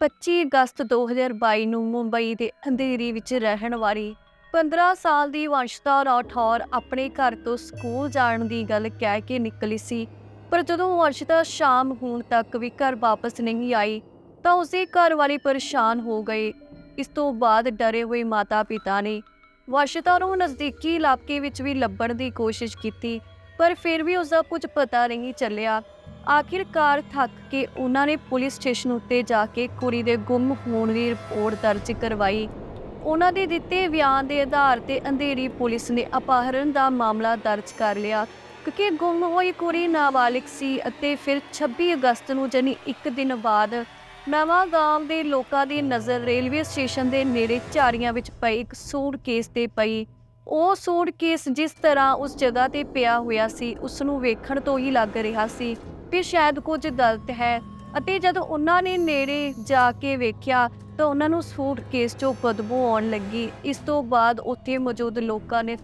25 ਅਗਸਤ 2022 ਨੂੰ ਮੁੰਬਈ ਦੇ ਅੰਧੇਰੀ ਵਿੱਚ ਰਹਿਣ ਵਾਲੀ 15 ਸਾਲ ਦੀ ਵੰਸ਼ਤਾ ਰਾਠੌਰ ਆਪਣੇ ਘਰ ਤੋਂ ਸਕੂਲ ਜਾਣ ਦੀ ਗੱਲ ਕਹਿ ਕੇ ਨਿਕਲੀ ਸੀ। ਪਰ ਜਦੋਂ ਵੰਸ਼ਤਾ ਸ਼ਾਮ ਹੋਣ ਤੱਕ ਵੀ ਘਰ ਵਾਪਸ ਨਹੀਂ ਆਈ, ਤਾਂ ਉਸੇ ਘਰ ਵਾਲੇ ਪਰੇਸ਼ਾਨ ਹੋ ਗਏ। ਇਸ ਤੋਂ ਬਾਅਦ ਡਰੇ ਹੋਏ ਮਾਤਾ-ਪਿਤਾ ਨੇ ਵੰਸ਼ਤਾ ਨੂੰ ਨਜ਼ਦੀਕੀ ਇਲਾਕੇ ਵਿੱਚ ਵੀ ਲੱਭਣ ਦੀ ਕੋਸ਼ਿਸ਼ ਕੀਤੀ, ਪਰ ਫਿਰ ਵੀ ਉਸ ਦਾ ਕੁਝ ਪਤਾ ਨਹੀਂ ਚੱਲਿਆ। ਆਖਿਰਕਾਰ ਥੱਕ ਕੇ ਉਹਨਾਂ ਨੇ ਪੁਲਿਸ ਸਟੇਸ਼ਨ ਉੱਤੇ ਜਾ ਕੇ ਕੁੜੀ ਦੇ ਗੁੰਮ ਹੋਣ ਦੀ ਰਿਪੋਰਟ ਦਰਜ ਕਰਵਾਈ। ਉਹਨਾਂ ਦੇ ਦਿੱਤੇ ਬਿਆਨ ਦੇ ਆਧਾਰ ਤੇ ਅੰਧੇਰੀ ਪੁਲਿਸ ਨੇ ਅਪਹਰਨ ਦਾ ਮਾਮਲਾ ਦਰਜ ਕਰ ਲਿਆ, ਕਿਉਂਕਿ ਗੁੰਮ ਹੋਈ ਕੁੜੀ ਨਾਬਾਲਿਗ ਸੀ ਅਤੇ ਫਿਰ 26 ਅਗਸਤ ਨੂੰ ਜਾਨੀ ਇੱਕ ਦਿਨ ਬਾਅਦ ਨਵਾਂ ਗਾਂਵ ਦੇ ਲੋਕਾਂ ਦੀ ਨਜ਼ਰ ਰੇਲਵੇ ਸਟੇਸ਼ਨ ਦੇ ਨੇੜੇ ਝਾੜੀਆਂ ਵਿੱਚ ਪਈ ਇੱਕ ਸੂਟਕੇਸ ਤੇ ਪਈ। ਉਹ ਸੂਟ ਕੇਸ ਜਿਸ ਤਰ੍ਹਾਂ ਉਸ ਜਗ੍ਹਾ ਤੇ ਪਿਆ ਹੋਇਆ ਸੀ ਉਸ ਨੂੰ ਵੇਖਣ ਤੋਂ ਹੀ ਲੱਗ ਰਿਹਾ ਸੀ ਕਿ ਸ਼ਾਇਦ ਕੁਝ ਗਲਤ ਹੈ। ਅਤੇ ਜਦੋਂ ਉਹਨਾਂ ਨੇ ਨੇੜੇ ਜਾ ਕੇ ਵੇਖਿਆ ਤਾਂ ਉਹਨਾਂ ਨੂੰ ਸੂਟ ਕੇਸ 'ਚੋਂ ਬਦਬੂ ਆਉਣ ਲੱਗੀ। ਇਸ ਤੋਂ ਬਾਅਦ ਉੱਥੇ ਮੌਜੂਦ ਲੋਕਾਂ ਨੇ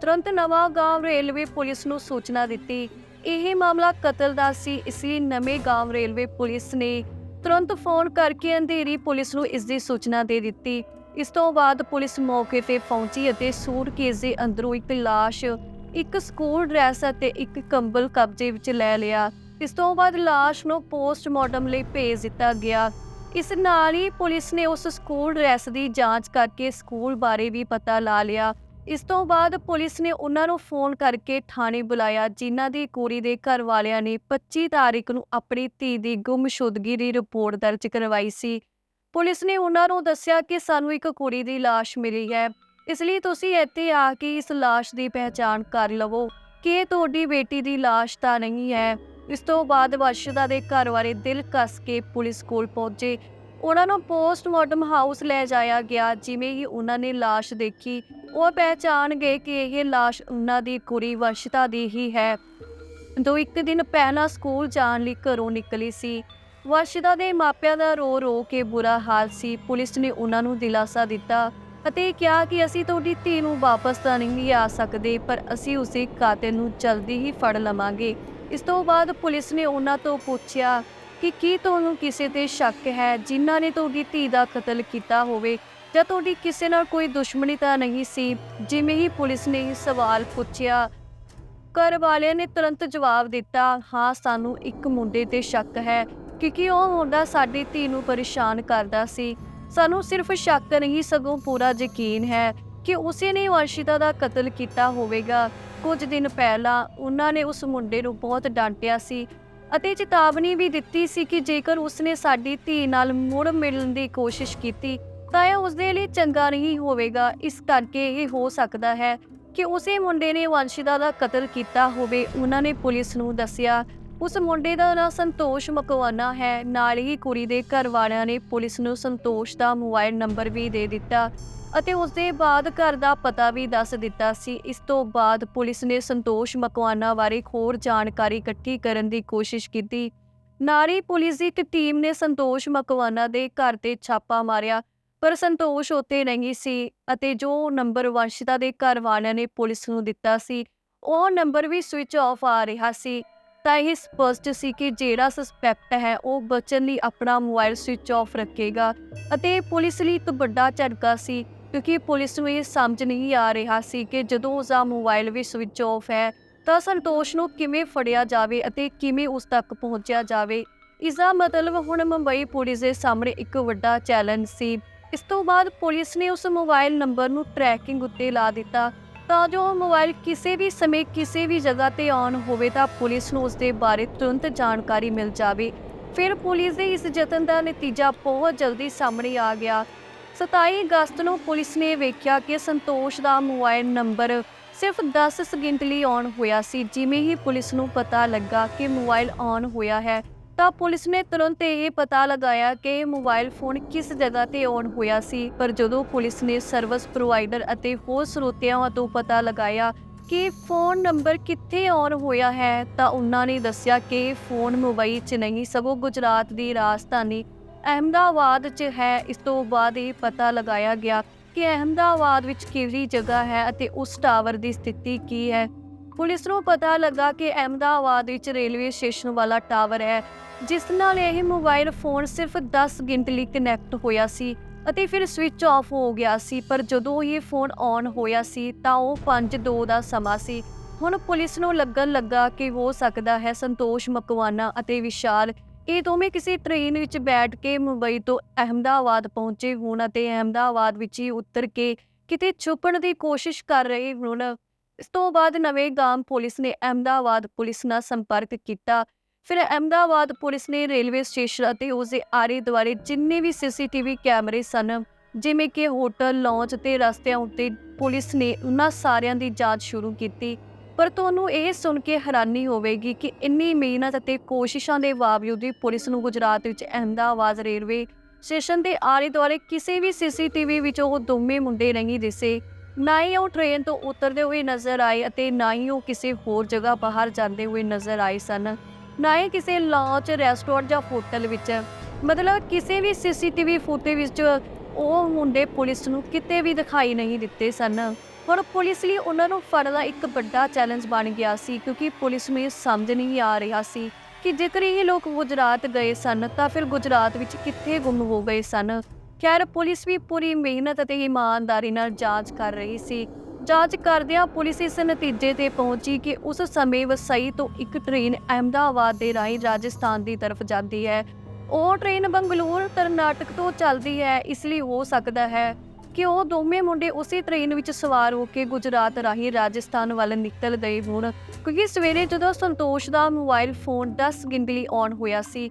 ਤੁਰੰਤ ਨਵਾਂ ਗਾਂਵ ਰੇਲਵੇ ਪੁਲਿਸ ਨੂੰ ਸੂਚਨਾ ਦਿੱਤੀ। ਇਹ ਮਾਮਲਾ ਕਤਲ ਦਾ ਸੀ, ਇਸ ਲਈ ਨਵੇਂ ਗਾਂਵ ਰੇਲਵੇ ਪੁਲਿਸ ਨੇ ਤੁਰੰਤ ਫੋਨ ਕਰਕੇ ਅੰਧੇਰੀ ਪੁਲਿਸ ਨੂੰ ਇਸ ਦੀ ਸੂਚਨਾ ਦੇ ਦਿੱਤੀ। ਇਸ ਤੋਂ ਬਾਅਦ ਪੁਲਿਸ ਮੌਕੇ ਤੇ ਪਹੁੰਚੀ ਅਤੇ ਸੂਟਕੇਸ ਦੇ ਅੰਦਰੋਂ ਇੱਕ ਲਾਸ਼, ਇੱਕ ਸਕੂਲ ਡਰੈਸ ਅਤੇ ਇੱਕ ਕੰਬਲ ਕਬਜ਼ੇ ਵਿੱਚ ਲੈ ਲਿਆ। ਇਸ ਤੋਂ ਬਾਅਦ ਲਾਸ਼ ਨੂੰ ਪੋਸਟਮਾਰਟਮ ਲਈ ਭੇਜ ਦਿੱਤਾ ਗਿਆ। ਇਸ ਨਾਲ ਹੀ ਪੁਲਿਸ ਨੇ ਉਸ ਸਕੂਲ ਡਰੈਸ ਦੀ ਜਾਂਚ ਕਰਕੇ ਸਕੂਲ ਬਾਰੇ ਵੀ ਪਤਾ ਲਾ ਲਿਆ। ਇਸ ਤੋਂ ਬਾਅਦ ਪੁਲਿਸ ਨੇ ਉਹਨਾਂ ਨੂੰ ਫੋਨ ਕਰਕੇ ਥਾਣੇ ਬੁਲਾਇਆ, ਜਿਨ੍ਹਾਂ ਦੀ ਕੁੜੀ ਦੇ ਘਰ ਵਾਲਿਆਂ ਨੇ 25 ਤਾਰੀਖ ਨੂੰ ਆਪਣੀ ਧੀ ਦੀ ਗੁੰਮਸ਼ੁਦਗੀ ਦੀ ਰਿਪੋਰਟ ਦਰਜ ਕਰਵਾਈ ਸੀ। ਪੁਲਿਸ ਨੇ ਉਹਨਾਂ ਨੂੰ ਦੱਸਿਆ ਕਿ ਸਾਨੂੰ ਇੱਕ ਕੁੜੀ ਦੀ ਲਾਸ਼ ਮਿਲੀ ਹੈ। ਇਸ ਲਈ ਤੁਸੀਂ ਇੱਥੇ ਆ ਕੇ ਇਸ ਲਾਸ਼ ਦੀ ਪਹਿਚਾਣ ਕਰ ਲਵੋ ਕਿ ਇਹ ਤੁਹਾਡੀ ਬੇਟੀ ਦੀ ਲਾਸ਼ ਤਾਂ ਨਹੀਂ ਹੈ। ਇਸ ਤੋਂ ਬਾਅਦ ਵਰਸ਼ਦਾ ਦੇ ਘਰ ਵਾਲੇ ਦਿਲ ਕੱਸ ਕੇ ਪੁਲਿਸ ਕੋਲ ਪਹੁੰਚੇ। ਉਹਨਾਂ ਨੂੰ ਪੋਸਟਮਾਰਟਮ ਹਾਊਸ ਲੈ ਜਾਇਆ ਗਿਆ, ਜਿਵੇਂ ਹੀ ਉਹਨਾਂ ਨੇ ਲਾਸ਼ ਦੇਖੀ। ਉਹ ਪਹਿਚਾਣ ਗਏ ਕਿ ਇਹ ਲਾਸ਼ ਉਹਨਾਂ ਦੀ ਕੁੜੀ ਵਰਸ਼ਤਾ ਦੀ ਹੀ ਹੈ। ਦੋ ਇੱਕ ਦਿਨ ਪਹਿਲਾਂ ਸਕੂਲ ਜਾਣ ਲਈ ਘਰੋਂ ਨਿਕਲੀ ਸੀ। ਵਰਸ਼ਿਤਾ ਦੇ ਮਾਪਿਆਂ ਦਾ ਰੋ ਰੋ ਕੇ ਬੁਰਾ ਹਾਲ ਸੀ। ਪੁਲਿਸ ਨੇ ਉਹਨਾਂ ਨੂੰ ਦਿਲਾਸਾ ਦਿੱਤਾ ਅਤੇ ਕਿਹਾ ਕਿ ਅਸੀਂ ਤੁਹਾਡੀ ਧੀ ਨੂੰ ਵਾਪਸ ਤਾਂ ਨਹੀਂ ਆ ਸਕਦੇ, ਪਰ ਅਸੀਂ ਉਸੇ ਕਾਤਿਲ ਨੂੰ ਜਲਦੀ ਹੀ ਫੜ ਲਵਾਂਗੇ। ਇਸ ਤੋਂ ਬਾਅਦ ਪੁਲਿਸ ਨੇ ਉਹਨਾਂ ਤੋਂ ਪੁੱਛਿਆ ਕਿ ਕੀ ਤੁਹਾਨੂੰ ਕਿਸੇ ਤੇ ਸ਼ੱਕ ਹੈ, ਜਿਨ੍ਹਾਂ ਨੇ ਤੁਹਾਡੀ ਧੀ ਦਾ ਕਤਲ ਕੀਤਾ ਹੋਵੇ? ਜਾਂ ਤੁਹਾਡੀ ਕਿਸੇ ਨਾਲ ਕੋਈ ਦੁਸ਼ਮਣੀ ਤਾਂ ਨਹੀਂ ਸੀ? ਜਿਵੇਂ ਹੀ ਪੁਲਿਸ ਨੇ ਇਹ ਸਵਾਲ ਪੁੱਛਿਆ ਘਰ ਵਾਲਿਆਂ ਨੇ ਤੁਰੰਤ ਜਵਾਬ ਦਿੱਤਾ, ਹਾਂ, ਸਾਨੂੰ ਇੱਕ ਮੁੰਡੇ ਤੇ ਸ਼ੱਕ ਹੈ। ਕਿਉਂਕਿ ਉਹ ਮੁੰਡਾ ਸਾਡੀ ਧੀ ਨੂੰ ਪਰੇਸ਼ਾਨ ਕਰਦਾ ਸੀ। ਸਾਨੂੰ ਸਿਰਫ ਸ਼ੱਕ ਨਹੀਂ, ਸਗੋਂ ਪੂਰਾ ਯਕੀਨ ਹੈ ਕਿ ਉਸੇ ਨੇ ਵਰਸ਼ਿਤਾ ਦਾ ਕਤਲ ਕੀਤਾ ਹੋਵੇਗਾ। ਕੁਝ ਦਿਨ ਪਹਿਲਾਂ ਉਹਨਾਂ ਨੇ ਉਸ ਮੁੰਡੇ ਨੂੰ ਬਹੁਤ ਡਾਂਟਿਆ ਸੀ ਅਤੇ ਚੇਤਾਵਨੀ ਵੀ ਦਿੱਤੀ ਸੀ ਕਿ ਜੇਕਰ ਉਸਨੇ ਸਾਡੀ ਧੀ ਨਾਲ ਮੁੜ ਮਿਲਣ ਦੀ ਕੋਸ਼ਿਸ਼ ਕੀਤੀ, ਤਾਂ ਇਹ ਉਸਦੇ ਲਈ ਚੰਗਾ ਨਹੀਂ ਹੋਵੇਗਾ। ਇਸ ਕਰਕੇ ਇਹ ਹੋ ਸਕਦਾ ਹੈ ਕਿ ਉਸੇ ਮੁੰਡੇ ਨੇ ਵੰਸ਼ਿਤਾ ਦਾ ਕਤਲ ਕੀਤਾ ਹੋਵੇ, ਉਹਨਾਂ ਨੇ ਪੁਲਿਸ ਨੂੰ ਦੱਸਿਆ। ਉਸ ਮੁੰਡੇ ਦਾ ਨਾਂ ਸੰਤੋਸ਼ ਮਕਵਾਨਾ ਹੈ। ਨਾਲ ਹੀ ਕੁੜੀ ਦੇ ਘਰ ਵਾਲਿਆਂ ਨੇ ਪੁਲਿਸ ਨੂੰ ਸੰਤੋਸ਼ ਦਾ ਮੋਬਾਈਲ ਨੰਬਰ ਵੀ ਦੇ ਦਿੱਤਾ ਅਤੇ ਉਸ ਦੇ ਬਾਅਦ ਘਰ ਦਾ ਪਤਾ ਵੀ ਦੱਸ ਦਿੱਤਾ ਸੀ। ਇਸ ਤੋਂ ਬਾਅਦ ਪੁਲਿਸ ਨੇ ਸੰਤੋਸ਼ ਮਕਵਾਨਾ ਬਾਰੇ ਹੋਰ ਜਾਣਕਾਰੀ ਇਕੱਠੀ ਕਰਨ ਦੀ ਕੋਸ਼ਿਸ਼ ਕੀਤੀ। ਨਾਰੀ ਪੁਲਿਸ ਦੀ ਇੱਕ ਟੀਮ ਨੇ ਸੰਤੋਸ਼ ਮਕਵਾਨਾ ਦੇ ਘਰ ਤੇ ਛਾਪਾ ਮਾਰਿਆ, ਪਰ ਸੰਤੋਸ਼ ਉੱਥੇ ਨਹੀਂ ਸੀ ਅਤੇ ਜੋ ਨੰਬਰ ਵੰਸ਼ਿਤਾ ਦੇ ਘਰ ਵਾਲਿਆਂ ਨੇ ਪੁਲਿਸ ਨੂੰ ਦਿੱਤਾ ਸੀ, ਉਹ ਨੰਬਰ ਵੀ ਸਵਿਚ ਆਫ ਆ ਰਿਹਾ ਸੀ। ਤਾਂ ਇਹ ਸਪਸ਼ਟ ਸੀ ਕਿ ਜਿਹੜਾ ਸਸਪੈਕਟ ਹੈ, ਉਹ ਬਚਨ ਲਈ ਆਪਣਾ ਮੋਬਾਈਲ ਸਵਿਚ ਆਫ ਰੱਖੇਗਾ ਅਤੇ ਪੁਲਿਸ ਲਈ ਇੱਕ ਵੱਡਾ ਝਟਕਾ ਸੀ, ਕਿਉਂਕਿ ਪੁਲਿਸ ਨੂੰ ਇਹ ਸਮਝ ਨਹੀਂ ਆ ਰਿਹਾ ਸੀ ਕਿ ਜਦੋਂ ਉਸਦਾ ਮੋਬਾਈਲ ਵੀ ਸਵਿਚ ਆਫ ਹੈ, ਤਾਂ ਸੰਤੋਸ਼ ਨੂੰ ਕਿਵੇਂ ਫੜਿਆ ਜਾਵੇ ਅਤੇ ਕਿਵੇਂ ਉਸ ਤੱਕ ਪਹੁੰਚਿਆ ਜਾਵੇ। ਇਸ ਦਾ ਮਤਲਬ ਹੁਣ ਮੁੰਬਈ ਪੁਲਿਸ ਦੇ ਸਾਹਮਣੇ ਇੱਕ ਵੱਡਾ ਚੈਲੰਜ ਸੀ। ਇਸ ਤੋਂ ਬਾਅਦ ਪੁਲਿਸ ਨੇ ਉਸ ਮੋਬਾਈਲ ਨੰਬਰ ਨੂੰ ਟਰੈਕਿੰਗ ਉੱਤੇ ਲਾ ਦਿੱਤਾ ਤਾਂ ਜੋ ਉਹ ਮੋਬਾਈਲ ਕਿਸੇ ਵੀ ਸਮੇਂ ਕਿਸੇ ਵੀ ਜਗ੍ਹਾ ਤੇ ਔਨ ਹੋਵੇ ਤਾਂ ਪੁਲਿਸ ਨੂੰ ਉਸ ਦੇ ਬਾਰੇ ਤੁਰੰਤ ਜਾਣਕਾਰੀ ਮਿਲ ਜਾਵੇ। ਫਿਰ ਪੁਲਿਸ ਦੇ ਇਸ ਯਤਨ ਦਾ ਨਤੀਜਾ ਬਹੁਤ ਜਲਦੀ ਸਾਹਮਣੇ ਆ ਗਿਆ। 27 ਅਗਸਤ ਨੂੰ ਪੁਲਿਸ ਨੇ ਵੇਖਿਆ ਕਿ ਸੰਤੋਸ਼ ਦਾ ਮੋਬਾਈਲ ਨੰਬਰ ਸਿਰਫ 10 ਸਕਿੰਟ ਲਈ ਔਨ ਹੋਇਆ ਸੀ, ਜਿਵੇਂ ਹੀ ਪੁਲਿਸ ਨੂੰ ਪਤਾ ਲੱਗਾ ਕਿ ਮੋਬਾਈਲ ਔਨ ਹੋਇਆ ਹੈ। ਤਾਂ ਪੁਲਿਸ ਨੇ ਤੁਰੰਤ ਇਹ ਪਤਾ ਲਗਾਇਆ ਕਿ ਇਹ ਮੋਬਾਈਲ ਫੋਨ ਕਿਸ ਜਗ੍ਹਾ ਤੇ ਆਨ ਹੋਇਆ ਸੀ। ਪਰ ਜਦੋਂ ਪੁਲਿਸ ਨੇ ਸਰਵਿਸ ਪ੍ਰੋਵਾਈਡਰ ਅਤੇ ਹੋਰ ਸਰੋਤਿਆਂ ਤੋਂ ਪਤਾ ਲਗਾਇਆ ਕਿ ਫੋਨ ਨੰਬਰ ਕਿੱਥੇ ਔਨ ਹੋਇਆ ਹੈ, ਤਾਂ ਉਹਨਾਂ ਨੇ ਦੱਸਿਆ ਕਿ ਫੋਨ ਮੁੰਬਈ 'ਚ ਨਹੀਂ, ਸਗੋਂ ਗੁਜਰਾਤ ਦੀ ਰਾਜਧਾਨੀ ਅਹਿਮਦਾਬਾਦ 'ਚ ਹੈ। ਇਸ ਤੋਂ ਬਾਅਦ ਇਹ ਪਤਾ ਲਗਾਇਆ ਗਿਆ ਕਿ ਅਹਿਮਦਾਬਾਦ ਵਿੱਚ ਕਿਹੜੀ ਜਗ੍ਹਾ ਹੈ ਅਤੇ ਉਸ ਟਾਵਰ ਦੀ ਸਥਿਤੀ ਕੀ ਹੈ। ਪੁਲਿਸ ਨੂੰ ਪਤਾ ਲੱਗਾ ਕਿ ਅਹਿਮਦਾਬਾਦ ਵਿੱਚ ਰੇਲਵੇ ਸਟੇਸ਼ਨ ਵਾਲਾ ਟਾਵਰ ਹੈ, ਜਿਸ ਨਾਲ ਇਹ ਮੋਬਾਈਲ ਫੋਨ ਸਿਰਫ 10 ਗਿੰਟ ਲਈ ਕਨੈਕਟ ਹੋਇਆ ਸੀ ਅਤੇ ਫਿਰ ਸਵਿਚ ਆਫ ਹੋ ਗਿਆ ਸੀ, ਪਰ ਜਦੋਂ ਇਹ ਫੋਨ ਔਨ ਹੋਇਆ ਸੀ ਤਾਂ ਉਹ 5:02 ਦਾ ਸਮਾਂ ਸੀ। ਹੁਣ ਪੁਲਿਸ ਨੂੰ ਲੱਗਣ ਲੱਗਾ ਕਿ ਹੋ ਸਕਦਾ ਹੈ ਸੰਤੋਸ਼, ਮਕਵਾਨਾ ਅਤੇ ਵਿਸ਼ਾਲ ਇਹ ਦੋਵੇਂ ਕਿਸੇ ਟ੍ਰੇਨ ਵਿੱਚ ਬੈਠ ਕੇ ਮੁੰਬਈ ਤੋਂ ਅਹਿਮਦਾਬਾਦ ਪਹੁੰਚੇ ਹੋਣ ਅਤੇ ਅਹਿਮਦਾਬਾਦ ਵਿੱਚ ਹੀ ਉਤਰ ਕੇ ਕਿਤੇ ਛੁਪਣ ਦੀ ਕੋਸ਼ਿਸ਼ ਕਰ ਰਹੇ ਹੋਣ। ਇਸ ਤੋਂ ਬਾਅਦ ਨਵੇਂ ਗਾਮ ਪੁਲਿਸ ਨੇ ਅਹਿਮਦਾਬਾਦ ਪੁਲਿਸ ਨਾਲ ਸੰਪਰਕ ਕੀਤਾ। ਫਿਰ ਅਹਿਮਦਾਬਾਦ ਪੁਲਿਸ ਨੇ ਰੇਲਵੇ ਸਟੇਸ਼ਨ ਅਤੇ ਉਸ ਦੇ ਆਲੇ ਦੁਆਲੇ ਜਿੰਨੇ ਵੀ ਸੀਸੀਟੀਵੀ ਕੈਮਰੇ ਸਨ, ਜਿਵੇਂ ਕਿ ਹੋਟਲ, ਲੌਂਜ ਤੇ ਰਸਤਿਆਂ ਉੱਤੇ ਪੁਲਿਸ ਨੇ ਉਹਨਾਂ ਸਾਰਿਆਂ ਦੀ ਜਾਂਚ ਸ਼ੁਰੂ ਕੀਤੀ। ਪਰ ਤੁਹਾਨੂੰ ਇਹ ਸੁਣ ਕੇ ਹੈਰਾਨੀ ਹੋਵੇਗੀ ਕਿ ਇੰਨੀ ਮਿਹਨਤ ਅਤੇ ਕੋਸ਼ਿਸ਼ਾਂ ਦੇ ਬਾਵਜੂਦ ਵੀ ਪੁਲਿਸ ਨੂੰ ਗੁਜਰਾਤ ਵਿੱਚ ਅਹਿਮਦਾਬਾਦ ਰੇਲਵੇ ਸਟੇਸ਼ਨ ਦੇ ਆਲੇ ਦੁਆਲੇ ਕਿਸੇ ਵੀ ਸੀਸੀਟੀਵੀ ਵਿੱਚ ਉਹ ਦੋਵੇਂ ਮੁੰਡੇ ਨਹੀਂ ਦਿਸੇ। ਨਾ ਹੀ ਉਹ ਟ੍ਰੇਨ ਤੋਂ ਉਤਰਦੇ ਹੋਏ ਨਜ਼ਰ ਆਏ ਅਤੇ ਨਾ ਹੀ ਉਹ ਕਿਸੇ ਹੋਰ ਜਗ੍ਹਾ ਬਾਹਰ ਜਾਂਦੇ ਹੋਏ ਨਜ਼ਰ ਆਏ ਸਨ। ਨਾ ਹੀ ਕਿਸੇ ਲਾਂਚ ਰੈਸਟੋਰੈਂਟ ਜਾਂ ਹੋਟਲ ਵਿੱਚ। ਮਤਲਬ ਕਿਸੇ ਵੀ ਸੀਸੀਟੀਵੀ ਫੁਟੇਜ ਵਿੱਚ ਉਹ ਮੁੰਡੇ ਪੁਲਿਸ ਨੂੰ ਕਿਤੇ ਵੀ ਦਿਖਾਈ ਨਹੀਂ ਦਿੱਤੇ ਸਨ। ਹੁਣ ਪੁਲਿਸ ਲਈ ਉਹਨਾਂ ਨੂੰ ਫੜਨਾ ਇੱਕ ਵੱਡਾ ਚੈਲੰਜ ਬਣ ਗਿਆ ਸੀ ਕਿਉਂਕਿ ਪੁਲਿਸ ਨੂੰ ਇਹ ਸਮਝ ਨਹੀਂ ਆ ਰਿਹਾ ਸੀ ਕਿ ਜੇਕਰ ਇਹ ਲੋਕ ਗੁਜਰਾਤ ਗਏ ਸਨ ਤਾਂ ਫਿਰ ਗੁਜਰਾਤ ਵਿੱਚ ਕਿੱਥੇ ਗੁੰਮ ਹੋ ਗਏ ਸਨ। ਖੈਰ, ਪੁਲਿਸ ਵੀ ਪੂਰੀ ਮਿਹਨਤ ਅਤੇ ਇਮਾਨਦਾਰੀ ਨਾਲ ਜਾਂਚ ਕਰ ਰਹੀ ਸੀ। ਜਾਂਚ ਕਰਦਿਆਂ ਪੁਲਿਸ ਇਸ ਨਤੀਜੇ ਤੇ ਪਹੁੰਚੀ ਕਿ ਉਸ ਸਮੇਂ ਵਸਈ ਤੋਂ ਇੱਕ ਟ੍ਰੇਨ ਅਹਿਮਦਾਬਾਦ ਦੇ ਰਾਹੀਂ ਰਾਜਸਥਾਨ ਦੀ ਤਰਫ ਜਾਂਦੀ ਹੈ। ਉਹ ਟ੍ਰੇਨ ਬੰਗਲੌਰ, ਕਰਨਾਟਕ ਤੋਂ ਚੱਲਦੀ ਹੈ, ਇਸ ਲਈ ਹੋ ਸਕਦਾ ਹੈ ਕਿ ਉਹ ਦੋਵੇਂ ਮੁੰਡੇ ਉਸੇ ਟ੍ਰੇਨ ਵਿੱਚ ਸਵਾਰ ਹੋ ਕੇ ਗੁਜਰਾਤ ਰਾਹੀਂ ਰਾਜਸਥਾਨ ਵੱਲ ਨਿਕਲ ਗਏ ਹੋਣ। ਕਿਉਂਕਿ ਸਵੇਰੇ ਜਦੋਂ ਸੰਤੋਸ਼ ਦਾ ਮੋਬਾਈਲ ਫੋਨ 10 ਗਿੰਟ ਲਈ ਔਨ ਹੋਇਆ ਸੀ